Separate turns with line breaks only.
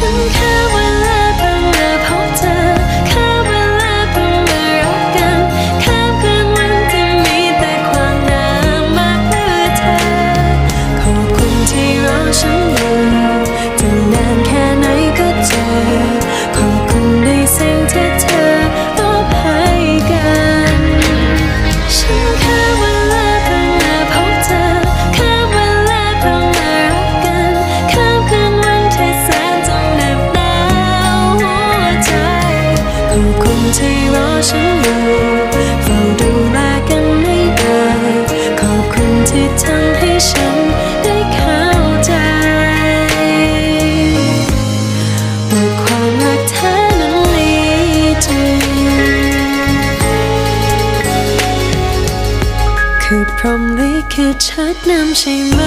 分开 ที่รอฉันอยู่เฝ้าดูแลกันไม่ได้ขอบคุณที่ทำให้ฉันได้เข้าใจว่าความรักแท้นั้นมีจริงคือพรหมลิขิตชัดนำใช่ไหม